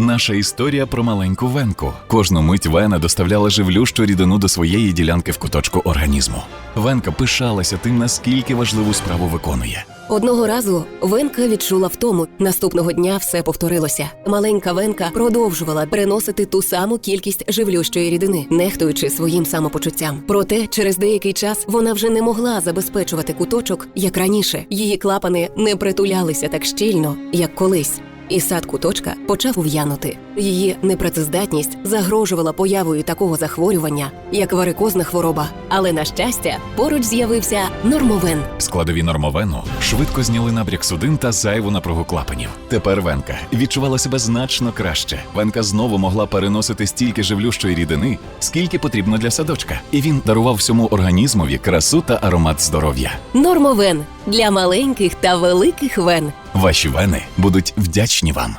Наша історія про маленьку венку. Кожну мить вена доставляла живлющу рідину до своєї ділянки в куточку організму. Венка пишалася тим, наскільки важливу справу виконує. Одного разу Венка відчула втому. Наступного дня все повторилося. Маленька Венка продовжувала переносити ту саму кількість живлющої рідини, нехтуючи своїм самопочуттям. Проте через деякий час вона вже не могла забезпечувати куточок, як раніше. Її клапани не притулялися так щільно, як колись. І сад куточка почав ув'янути. Її непрацездатність загрожувала появою такого захворювання, як варикозна хвороба. Але на щастя, поруч з'явився нормовен. Складові нормовену швидко зняли набряк судин та зайву напругу клапанів. Тепер Венка відчувала себе значно краще. Венка знову могла переносити стільки живлющої рідини, скільки потрібно для садочка, і він дарував всьому організмові красу та аромат здоров'я. Нормовен для маленьких та великих вен. Ваші вени будуть вдячні вам.